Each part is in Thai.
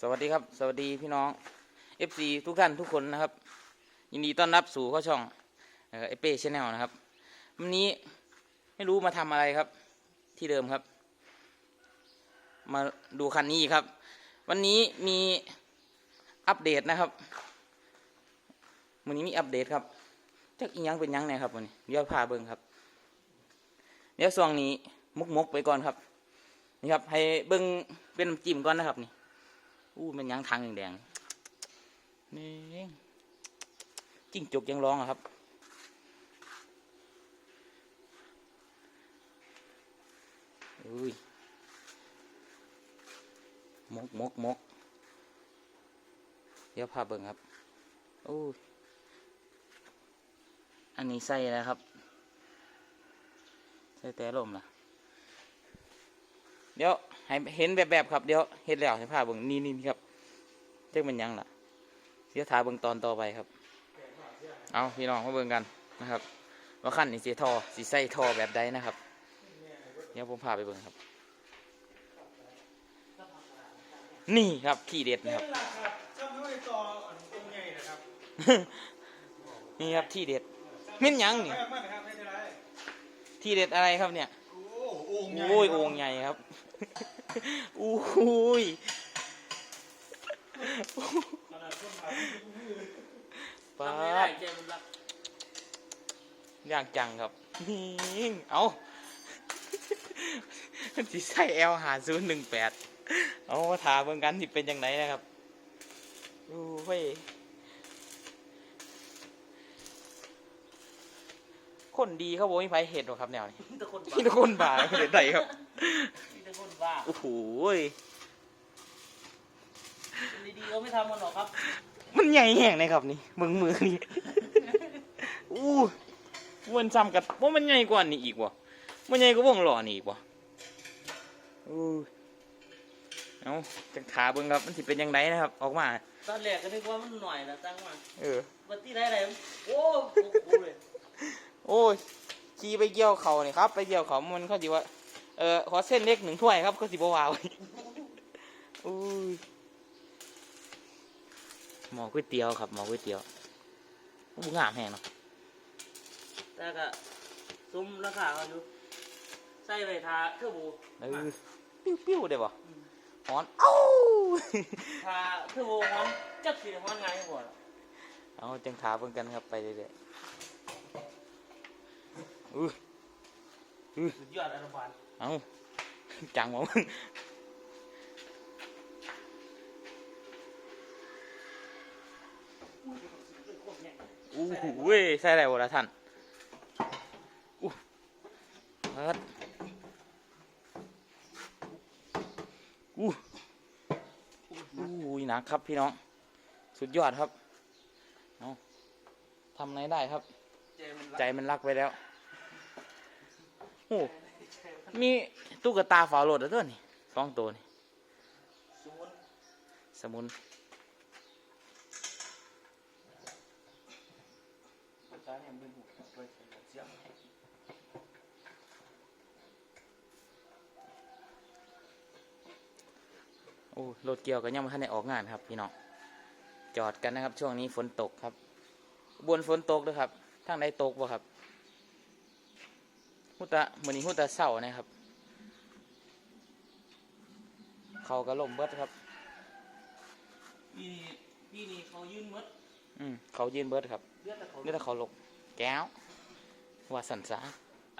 สวัสดีครับ สวัสดีพี่น้อง FC ทุกท่านทุกคนนะครับ ยินดีต้อนรับสู่ข้าช่องเอเป้ชแนลนะครับ วันนี้ไม่รู้มาทำอะไรครับ ที่เดิมครับ มาดูคันนี้ครับ วันนี้มีอัปเดตนะครับวันนี้มีอัปเดตครับจักอียังเป็นยังเนี่ยครับวันนี้เดี๋ยวพาเบิ่งครับ เดี๋ยวช่วงนี้มุกมกไปก่อนครับนี่ครับ ให้เบิ่งเป็นจิ้มก่อนนะครับนี่ อู้มันยังทางแดงๆนี่จิ้งจกยังร้องอะครับ อุ้ยมกมกมกเดี๋ยวพาเบิ่งครับโอ้อันนี้ใส่แล้วครับ ใส่แต่ลมล่ะ เดี๋ยวให้เห็นแบบแบบๆครับ เดี๋ยวเห็นแล้วให้พาเบิ่งนี่นี่นี่ครับ จ๊กมันหยังล่ะเสียทาเบิ่งตอนต่อไปครับ เอาพี่น้องมาเบิ่งกันนะครับ ว่าขั้นนี่สีทอสีใส่ทอแบบใดนะครับเดี๋ยวผมพาไปเบิ่งครับ นี่ครับที่เด็ดนะครับนี่แหละครับช่างห้อยต่ออ่อนตรงใหญ่นะครับนี่ครับที่เด็ดเม่นหยังนี่ไม่ไม่ครับไม่เป็นไรที่เด็ดอะไรครับเนี่ยโอ้โอ่งใหญ่โอ้ยโอ่งใหญ่ครับอุ้ย ขนาดคนถ่ายปาทำไม่ได้ดใจมันรักย่างจังครับนี่เอาสิใส่เอลหาศูนย์หนึ่งแปดเอามาถามเบิ่งกันที่เป็นยังไงนะครับโอ้ยคนดีเขาบอกมีไผเห็ดหรอครับแนวนี้มีแต่คนบ้าพี่ทุกคนบาเห็ดไหนครับ มีแต่คนบ้า โอ้โหยคน ดีๆเขาไม่ทำกันหรอกครับมันใหญ่แห้งเลยครับนี่เบิ่งมือนี่อู้มันซ้ำกับว่ามันใหญ่กว่านี่อีกวะมันใหญ่กว่าวงหล่อนี่อีกวะอู้เอาจังขาเบิ่งครับมันสิเป็นยังไงนะครับ ออกมา ตอนแรกก็นึกว่ามันหน่อยนะตั้งมาเออวันที่ไหนไหนโอ้โหเลยโอ้ยขี่ไปเกี่ยวเขานี่ครับ ไปเกี่ยวเขามันเขาสิว่าเออขอเส้นเล็กหนึ่งถ้วยครับเขาสิบวาวอุ้ย หมอก๋วยเตี๋ยวครับหมอก๋วยเตี๋ยวอู้งามแห้งเนาะแต่ก็ซุ้มราคาเขาอยู่ใส่ไปทาเทอร์โบเออปิ้วปิ้วๆได้ปะหอนเอ้าทาเทอร์โบมันจับสีมันไงหมดเอาจังขาเพิ่งกันครับไปเรื่อยๆอื้อสุดยอดอัลบั้มเอาจังหวะมึง อู้หูเว้ยใส่อะไรวะละท่านอู้เปิดอู้อู้ยหนักครับพี่น้อง สุดยอดครับเอาทำไงได้ครับ ใจมันรักไปแล้วโอ้มีตุ๊กตาฝาโหลดแล้วตัวนี่สองตัวนี่สมุนสมุน ภาษาเนี่ยเป็นหูไปเสียงโอ้รถเกี่ยวก็ยังไม่ทันได้ออกงานครับ พี่น้องจอดกันนะครับ ช่วงนี้ฝนตกครับ บนฝนตกด้วยครับทางใดตกบ่ครับหุตะเหมือนนี้หุตะเศร้านะครับ เขากระล่มเบิดครับพี่นี่พี่นี่เขายื่นมดอืมเขายืนเบิดครับเลือดแต่เขานี่ถ้าเขาลกแก้วว่าสันสา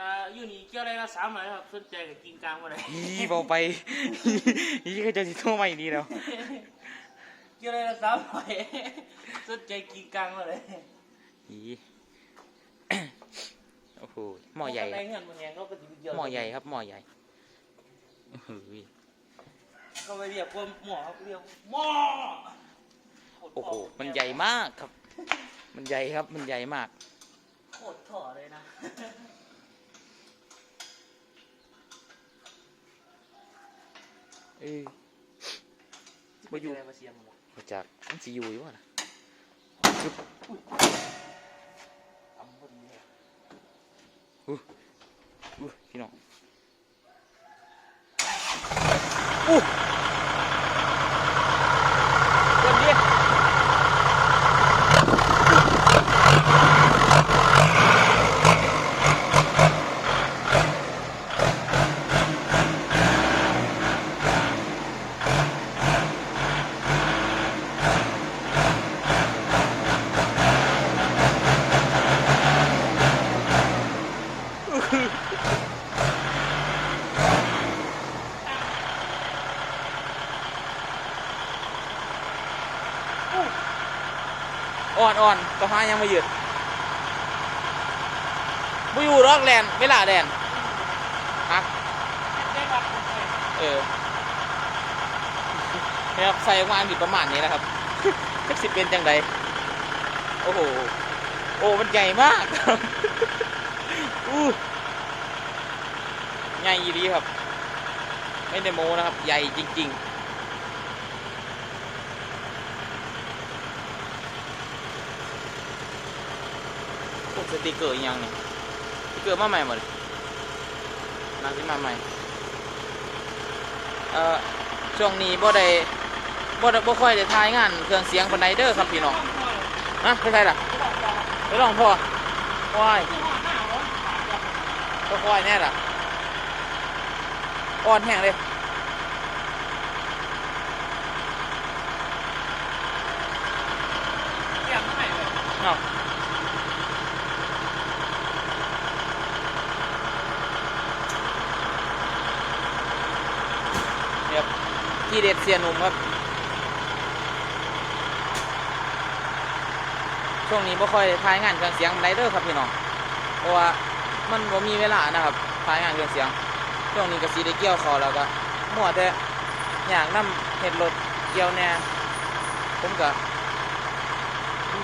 อ่าอยู่นี่เกี่ยวอะไรกับสามหมายครับสนใจกับกินกลางมาเลยฮีเบาไปฮีก็จะสิโทรมาอีกดีแล้วเกี่ยวอะไรกับสามหมายสนใจกินกลางมาเลยฮีโอ้โหหม้อใหญ่อะไรเงี้ยมันยังก็ปฏิบัติเยอะหม้อใหญ่ครับหม้อใหญ่อื้อหือก็ไม่เรียกว่าหม้อครับเรียกหม้อโอ้โหมันใหญ่มากครับ มันใหญ่ครับมันใหญ่มาก โคตรถ่อเลยนะ เออบ่อยู่อะไรมาเสียมหรอมาจากมันสิอยู่อยู่วะนะชุบทำคนนี้อู้พี่น้องอู้ อ่อนอ่อนต่อหายังไม่หยุดบ่ยูรอกแลนเวลาแดนฮักได้รับผมไปเออนะครับใส่ออกมาอยู่ประมาณนี้นะครับจักสิเป็นจังไดโอ้โห โอ้ มันใหญ่มากครับอู้ใหญ่ยีดีครับ ไม่ได้โมนะครับ ใหญ่จริง ๆ สติกเกอร์อีกอยังเนี่ยสติกเกอร์มาใหม่หมดเลยน่าจะมาใหม่เอ่อช่วงนี้บ่ได้บ่ได้บ่ค่อยได้ทายงานเครื่องเสียงปานใดเด้อครับพี่น้องฮะไปใช่ล่ะไปลองพ่อว้ายก็ค่อยแน่ล่ะอ่อนแห้งเลย เสียงใหม่เลย เนาะเดี๋ยว ทีเด็ดเสียหนุ่มครับ ช่วงนี้บ่ค่อยทายงานเครื่องเสียงไรเดอร์ครับพี่น้อง เพราะว่ามันบ่มีเวลานะครับทายงานเครื่องเสียง ช่วงนี้ก็สีได้เกี่ยวเขาวแล้วก็มั่วแต่อยากนำเห็ดรถเกี่ยวแหน่ผมก็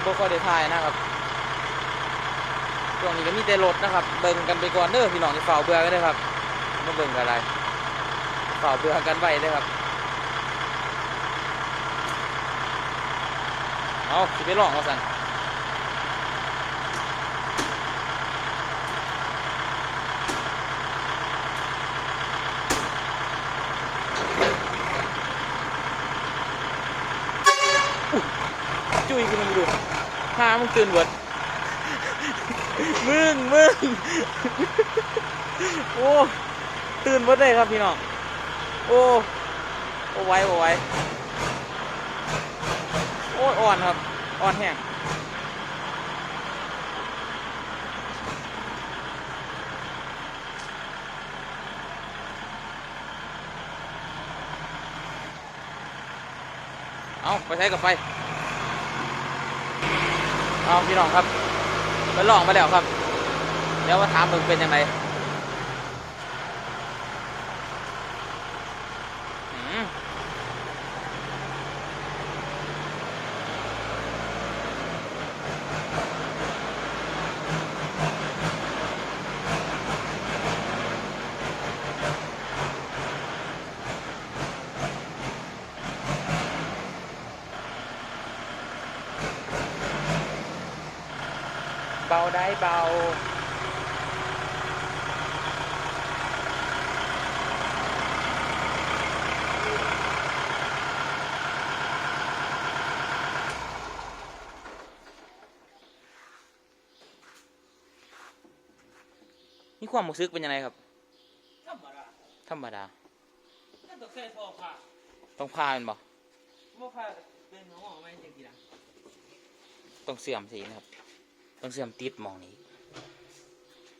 บ่ค่อยได้ทายนะครับช่วงนี้ก็มีแต่รถนะครับ เบิ่งกันไปก่อนเด้อพี่น้องที่ฝ่าเบื่อกันเด้ครับมาเบิ่งกันอะไรเฝ่าเบื่อกันไว้เด้อครับ เอาสิไปลองเอาสั่นจุ้ยขึ้นมาดูพามึงตื่นเวิดมึงมึงโอ้ตื่นเวิดเลยครับพี่น้องโอ้โอ้ไว้โอ้ไว้โอ้ยอ่อนครับ อ่อนแห้งเอาไปใช้กับไฟเอาพี่น้องครับไปลองมาแล้วครับ เดี๋ยวมาถามมึงเป็นยังไง เบาได้เบา นี่ความรู้สึกเป็นยังไงครับ ธรรมดาธรรมดาถ้าตกใส่ทอผ้าต้องพาเป็นบ่บ่ผ้าเป็นหัวไม่จริงๆนะต้องเสื่อมสีนะครับ ต้องเสื่อมติดหมองนี้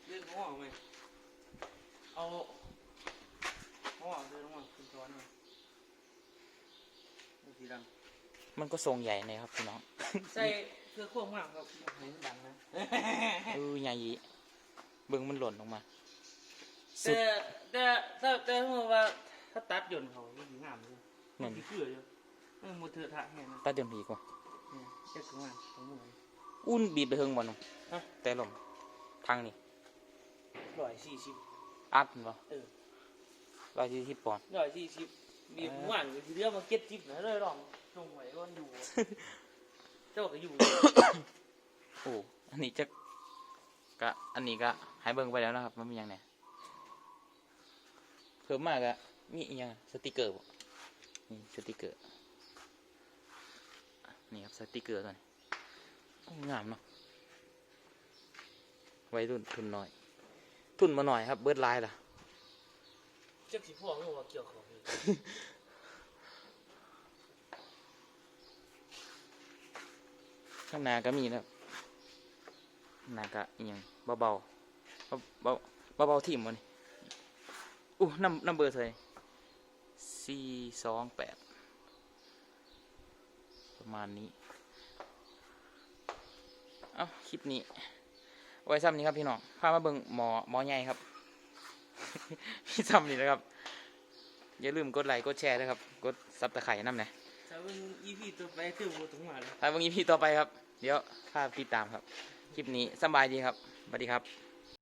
เดินหัวไม่เอาหัวเดินหัวคุณซ้อนมาดูสีดำมันก็ทรงใหญ่นะครับพี่น้อง ใส่เสื้อโค้งมากครับเห็นดังนะเออใหญ่อีเบิ่งมันหล่นลงมาสุดแต่แต่แต่แต่สมมติว่าถ้าตัดหย่นเขามันดีงามเลยนั่มันนดีเกลืออยู่เออหมดเถื่อะทะแห้งนะตาเดิมดีกว่าเนี่ยเจ๊กมาตรงมือ อุ่นบีบไปเฮิงบ่น้องฮะ แต่ลมทางนี้ร้อยสี่สิบอัดบ่เออร้อยที่ที่ปอนด์ร้อยสี่สิบมีหวานอยู่ที่เรือมาเก็ตจิบนะเลยลองลงไว้ว่าอยู่ เจ้าก็อยู่ โอ้อันนี้จะกะอันนี้ก็หายเบิ่งไปแล้วนะครับมันมีหยังไงเพิ่มมากอะมีอีหยังสติกเกอร์บ่นี่สติกเกอร์นี่ครับสติกเกอร์ตัวนี้โอ้ งามเนาะไว้รุ่นทุนน้อย ทุนมาหน่อยครับ เบิดลายล่ะเจ้าสิพ่อไม่ว่าเกี่ยวเขาเลยข้างหน้าก็มีนะครับข้างหน้าก็อีหยังเบาๆเบาเบาเบาเบาๆทิ่มวะนี่อู้น้ำน้ำเบอร์เท่าไหร่สี่สองแปดประมาณนี้เอาคลิปนี้ ไว้ซ้ำนี้ครับพี่น้องพามาเบิ่งหมอหมอใหญ่ครับ พี่ซ้ำนี่นะครับ อย่าลืมกดไลค์กดแชร์ด้วยครับ กดซับตะไคร่น้ำนะถ้าเป็นอีพีต่อไปคือโบถึงมาแล้วถ้าเบิ่งอีพีต่อไปครับ เดี๋ยวพาติดตามครับ คลิปนี้สบายดีครับสวัสดีครับ